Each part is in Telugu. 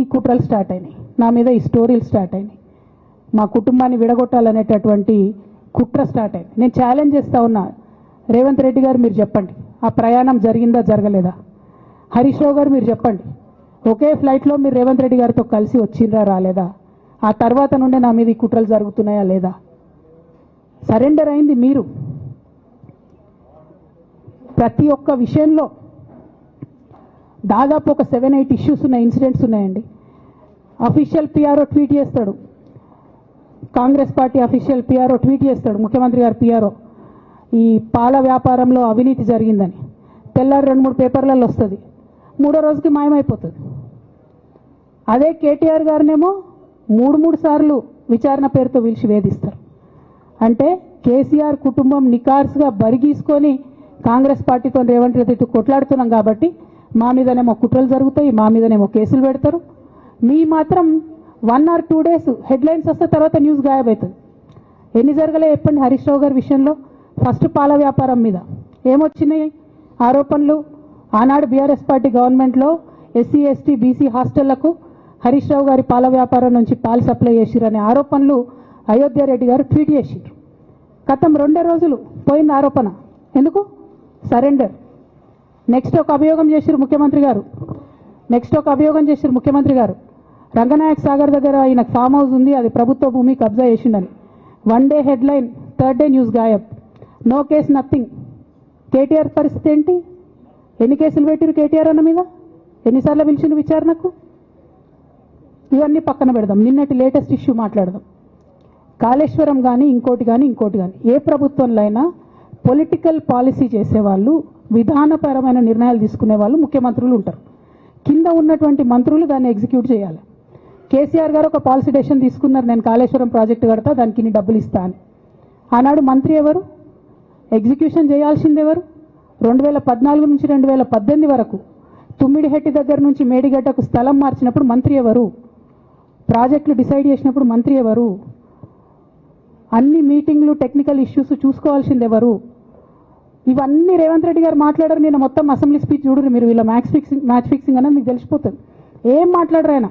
ఈ కుట్రలు స్టార్ట్ అయినాయి. నా మీద ఈ స్టోరీలు స్టార్ట్ అయినాయి. మా కుటుంబాన్ని విడగొట్టాలనేటటువంటి కుట్ర స్టార్ట్ అయింది నేను ఛాలెంజ్ చేస్తూ ఉన్నా. రేవంత్ రెడ్డి గారు మీరు చెప్పండి. ఆ ప్రయాణం జరిగిందా జరగలేదా? హరీష్ రావు గారు మీరు చెప్పండి. ఒకే ఫ్లైట్లో మీరు రేవంత్ రెడ్డి గారితో కలిసి వచ్చిండ్రా రాలేదా? ఆ తర్వాత నుండే నా మీద ఈ కుట్రలు జరుగుతున్నాయా లేదా? సరెండర్ అయింది మీరు. ప్రతి ఒక్క విషయంలో దాదాపు ఒక సెవెన్ ఎయిట్ ఇష్యూస్ ఉన్నాయి ఇన్సిడెంట్స్ ఉన్నాయండి. అఫీషియల్ పిఆర్ఓ ట్వీట్ చేస్తాడు. Congress party official PRO tweet చేస్తాడు. ముఖ్యమంత్రి గారు పిఆర్ఓ ఈ పాల వ్యాపారంలో అవినీతి జరిగిందని. తెల్లారి రెండు మూడు పేపర్లలో వస్తుంది. మూడో రోజుకి మాయమైపోతుంది. అదే కేటీఆర్ గారినేమో మూడు మూడు సార్లు విచారణ పేరుతో పిలిచి వేధిస్తారు. అంటే కేసీఆర్ కుటుంబం నికార్స్గా బరిగీసుకొని కాంగ్రెస్ పార్టీతో రేవంత్ రెడ్డి కొట్లాడుతున్నాం కాబట్టి మా మీదనేమో కుట్రలు జరుగుతాయి మా మీదనేమో కేసులు పెడతారు. మీ మాత్రం one or two days headlines వస్తే తర్వాత న్యూస్ గాయబవుతుంది ఎన్ని జరగలే చెప్పండి హరీష్ రావు గారి విషయంలో. ఫస్ట్ పాల వ్యాపారం మీద. ఏమొచ్చినాయి? ఆరోపణలు. ఆనాడు బీఆర్ఎస్ పార్టీ గవర్నమెంట్లో ఎస్సీ ఎస్టీ బీసీ హాస్టళ్ళకు హరీష్ రావు గారి పాల వ్యాపారం నుంచి పాలు సప్లై చేసిరనే ఆరోపణలు అయోధ్యారెడ్డి గారు ట్వీట్ చేసిరు గతం రెండే రోజులు పోయింది ఆరోపణ. ఎందుకు? సరెండర్. నెక్స్ట్ ఒక అభియోగం చేసిరు ముఖ్యమంత్రి గారు. నెక్స్ట్ ఒక అభియోగం చేసిరు ముఖ్యమంత్రి గారు. రంగనాయక్ సాగర్ దగ్గర ఆయన ఫామ్ హౌస్ ఉంది అది ప్రభుత్వ భూమి కబ్జా చేసిండని. One day headline third day news గాయబ్. No case nothing KTR పరిస్థితి ఏంటి? ఎన్ని కేసులు పెట్టిరు కేటీఆర్ అన్న మీద? ఎన్నిసార్లు పిలిచిండు విచారణకు? ఇవన్నీ పక్కన పెడదాం. నిన్నటి లేటెస్ట్ ఇష్యూ మాట్లాడదాం. కాళేశ్వరం కానీ ఇంకోటి కానీ ఇంకోటి కానీ ఏ ప్రభుత్వంలో అయినా పొలిటికల్ పాలసీ చేసేవాళ్ళు విధానపరమైన నిర్ణయాలు తీసుకునే వాళ్ళు ముఖ్యమంత్రులు ఉంటారు. కింద ఉన్నటువంటి మంత్రులు దాన్ని ఎగ్జిక్యూట్ చేయాలి. కేసీఆర్ గారు ఒక పాలసీ డెసిషన్ తీసుకున్నారు నేను కాళేశ్వరం ప్రాజెక్టు కడతా దానికి ఇన్ని డబ్బులు ఇస్తా అని. ఆనాడు మంత్రి ఎవరు? ఎగ్జిక్యూషన్ చేయాల్సింది ఎవరు? రెండు వేల పద్నాలుగు నుంచి రెండు వేల పద్దెనిమిది వరకు తుమ్మిడిహెట్టి దగ్గర నుంచి మేడిగడ్డకు స్థలం మార్చినప్పుడు మంత్రి ఎవరు? ప్రాజెక్టులు డిసైడ్ చేసినప్పుడు మంత్రి ఎవరు? అన్ని మీటింగ్లు టెక్నికల్ ఇష్యూస్ చూసుకోవాల్సింది ఎవరు? ఇవన్నీ రేవంత్ రెడ్డి గారు మాట్లాడారు నేను మొత్తం అసెంబ్లీ స్పీచ్ చూడరు మీరు వీళ్ళ మ్యాచ్ ఫిక్సింగ్ మ్యాచ్ ఫిక్సింగ్ అనేది మీకు తెలిసిపోతుంది. ఏం మాట్లాడరు ఆయన?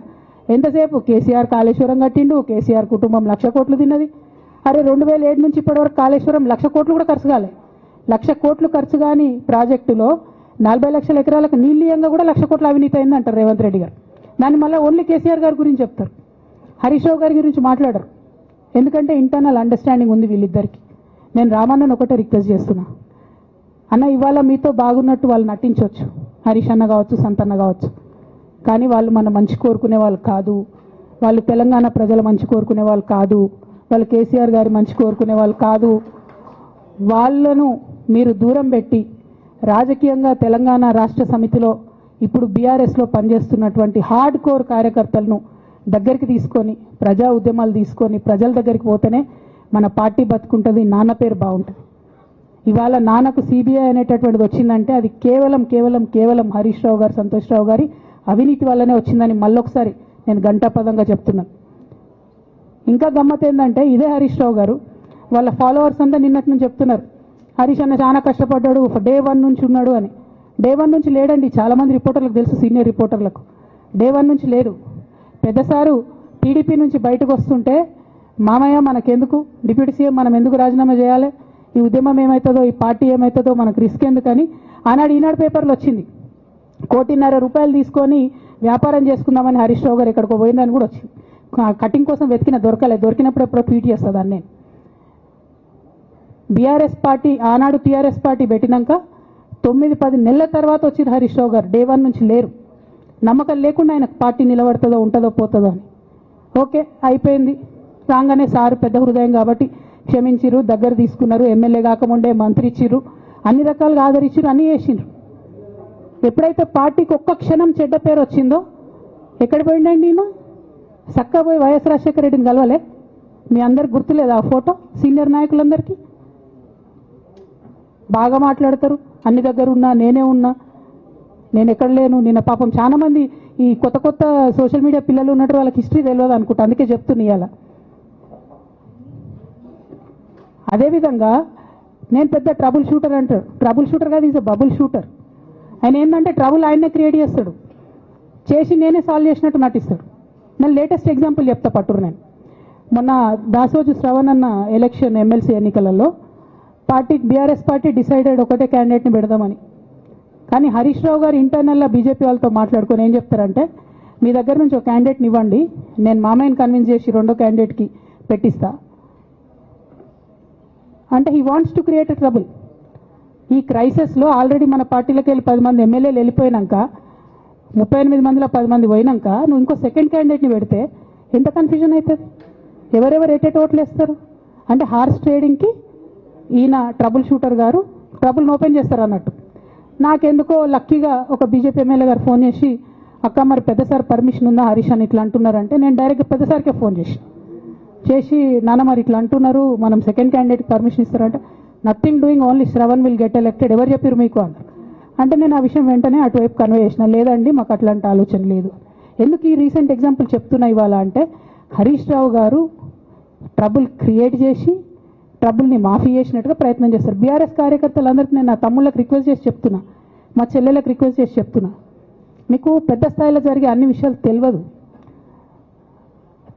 ఎంతసేపు? కేసీఆర్ కాళేశ్వరం కట్టిండు కేసీఆర్ కుటుంబం లక్ష కోట్లు తిన్నది. అరే రెండు వేల ఏడు నుంచి ఇప్పటివరకు కాళేశ్వరం లక్ష కోట్లు కూడా ఖర్చు కాలే. లక్ష కోట్లు ఖర్చు కాని ప్రాజెక్టులో నలభై లక్షల ఎకరాలకు నీళ్ళీయంగా కూడా లక్ష కోట్ల అవినీతి అయింది అంటారు రేవంత్ రెడ్డి గారు. దాన్ని మళ్ళీ ఓన్లీ కేసీఆర్ గారి గురించి చెప్తారు. హరీష్ రావు గారి గురించి మాట్లాడరు. ఎందుకంటే ఇంటర్నల్ అండర్స్టాండింగ్ ఉంది వీళ్ళిద్దరికి. నేను రామన్నను ఒకటే రిక్వెస్ట్ చేస్తున్నా. అన్న ఇవాళ మీతో బాగున్నట్టు వాళ్ళు నటించవచ్చు హరీష్ అన్న కావచ్చు సంతన్న కావచ్చు. కానీ వాళ్ళు మన మంచి కోరుకునే వాళ్ళు కాదు. వాళ్ళు తెలంగాణ ప్రజల మంచి కోరుకునే వాళ్ళు కాదు. వాళ్ళు కేసీఆర్ గారి మంచి కోరుకునే వాళ్ళు కాదు. వాళ్ళను మీరు దూరం పెట్టి రాజకీయంగా తెలంగాణ రాష్ట్ర సమితిలో ఇప్పుడు బీఆర్ఎస్లో పనిచేస్తున్నటువంటి హార్డ్ కోర్ కార్యకర్తలను దగ్గరికి తీసుకొని ప్రజా ఉద్యమాలు తీసుకొని ప్రజల దగ్గరికి పోతేనే మన పార్టీ బతుకుంటుంది నాన్న పేరు బాగుంటుంది. ఇవాళ నాన్నకు సిబిఐ అనేటటువంటిది వచ్చిందంటే అది కేవలం కేవలం కేవలం హరీష్ రావు గారు సంతోష్ రావు గారి అవినీతి వల్లనే వచ్చిందని మళ్ళొకసారి నేను గంటాపదంగా చెప్తున్నాను ఇంకా గమ్మత్ ఏంటంటే ఇదే హరీష్ రావు గారు వాళ్ళ ఫాలోవర్స్ అంతా నిన్నటి నుంచి చెప్తున్నారు. హరీష్ అన్న చాలా కష్టపడ్డాడు డే వన్ నుంచి ఉన్నాడు అని. డే వన్ నుంచి లేడండి చాలా మంది రిపోర్టర్లకు తెలుసు సీనియర్ రిపోర్టర్లకు. డే వన్ నుంచి లేడు. పెద్దసారు టీడీపీ నుంచి బయటకు వస్తుంటే మామయ్య మనకెందుకు? డిప్యూటీ సీఎం మనం ఎందుకు రాజీనామా చేయాలి? ఈ ఉద్యమం ఏమవుతుందో ఈ పార్టీ ఏమవుతుందో మనకు రిస్క్ ఎందుకని ఆనాడు ఈనాడు పేపర్లు వచ్చింది. కోటిన్నర రూపాయలు తీసుకొని వ్యాపారం చేసుకుందామని హరీష్ రావు గారు ఎక్కడికో పోయిందని కూడా వచ్చింది. కటింగ్ కోసం వెతికిన దొరకలేదు దొరికినప్పుడు ఎప్పుడో ట్వీట్ చేస్తుందని నేను. బీఆర్ఎస్ పార్టీ ఆనాడు టీఆర్ఎస్ పార్టీ పెట్టినాక తొమ్మిది పది నెలల తర్వాత వచ్చింది హరీష్ రావు గారు. డే వన్ నుంచి లేరు. నమ్మకం లేకుండా ఆయన పార్టీ నిలబడుతుందో ఉంటుందో పోతుందో అని. ఓకే అయిపోయింది. రాగానే సారు పెద్ద హృదయం కాబట్టి క్షమించిరు దగ్గర తీసుకున్నారు ఎమ్మెల్యే కాకముందే మంత్రి ఇచ్చిరు అన్ని రకాలుగా ఆదరించారు అన్నీ చేసిండ్రు. ఎప్పుడైతే పార్టీకి ఒక్క క్షణం చెడ్డ పేరు వచ్చిందో ఎక్కడ పోయిండండి ఈయన చక్కగా పోయి వైఎస్ రాజశేఖర రెడ్డిని కలవలే? మీ అందరికి గుర్తులేదు ఆ ఫోటో? సీనియర్ నాయకులందరికీ? బాగా మాట్లాడతారు. అన్ని దగ్గర ఉన్నా నేనే ఉన్నా. నేను ఎక్కడ లేను? నిన్న పాపం చాలామంది ఈ కొత్త కొత్త సోషల్ మీడియా పిల్లలు ఉన్నట్టు వాళ్ళకి హిస్టరీ తెలియదు అనుకుంటా. అందుకే చెప్తున్నా ఇవాళ అదేవిధంగా నేను పెద్ద ట్రబుల్ షూటర్ అంటాడు ట్రబుల్ షూటర్ కాదు ఈజ్ బబుల్ షూటర్ ఆయన ఏంటంటే ట్రబుల్ ఆయన్నే క్రియేట్ చేస్తాడు. చేసి నేనే సాల్వ్ చేసినట్టు నటిస్తాడు. నేను లేటెస్ట్ ఎగ్జాంపుల్ చెప్తా పట్టురు నేను. మొన్న దాసోజు శ్రవణ్ అన్న ఎలక్షన్ ఎమ్మెల్సీ ఎన్నికలలో పార్టీ బీఆర్ఎస్ పార్టీ డిసైడెడ్ ఒకటే క్యాండిడేట్ని పెడదామని. కానీ హరీష్ రావు గారు ఇంటర్నల్గా బీజేపీ వాళ్ళతో మాట్లాడుకొని ఏం చెప్తారంటే మీ దగ్గర నుంచి ఒక క్యాండిడేట్ని ఇవ్వండి. నేను మామయ్యని కన్విన్స్ చేసి రెండో క్యాండిడేట్కి పెట్టిస్తాను అంటే he wants to create a trouble ఈ క్రైసిస్లో ఆల్రెడీ మన పార్టీలోకి వెళ్ళి పది మంది ఎమ్మెల్యేలు వెళ్ళిపోయినాక ముప్పై ఎనిమిది మందిలో పది మంది పోయినాక నువ్వు ఇంకో సెకండ్ క్యాండిడేట్ని పెడితే ఎంత కన్ఫ్యూజన్ అవుతుంది? ఎవరెవరు ఎటెట్ ఓట్లు వేస్తారు? అంటే హార్స్ ట్రేడింగ్కి ఈయన ట్రబుల్ షూటర్ గారు ట్రబుల్ని ఓపెన్ చేస్తారు అన్నట్టు. నాకెందుకో లక్కీగా ఒక బీజేపీ ఎమ్మెల్యే గారు ఫోన్ చేసి అక్క మరి పెద్దసారి పర్మిషన్ ఉందా? హరీష్ అని ఇట్లా అంటున్నారంటే నేను డైరెక్ట్ పెద్దసారికే ఫోన్ చేసి చేసి నాన్న మరి ఇట్లా అంటున్నారు మనం సెకండ్ క్యాండిడేట్ పర్మిషన్ ఇస్తారంటే nothing doing only Sravan will get elected ఎవరు చెప్పారు మీకు అన్నారు అంటే నేను ఆ విషయం వెంటనే అటువైపు కన్వే చేసిన లేదండి మాకు అట్లాంటి ఆలోచన లేదు. ఎందుకు ఈ రీసెంట్ ఎగ్జాంపుల్ చెప్తున్నా ఇవాళ అంటే హరీష్ రావు గారు ట్రబుల్ క్రియేట్ చేసి ట్రబుల్ని మాఫీ చేసినట్టుగా ప్రయత్నం చేస్తారు. బీఆర్ఎస్ కార్యకర్తలందరికీ నేను నా తమ్ముళ్ళకి రిక్వెస్ట్ చేసి చెప్తున్నా మా చెల్లెలకు రిక్వెస్ట్ చేసి చెప్తున్నా. మీకు పెద్ద స్థాయిలో జరిగే అన్ని విషయాలు తెలియదు.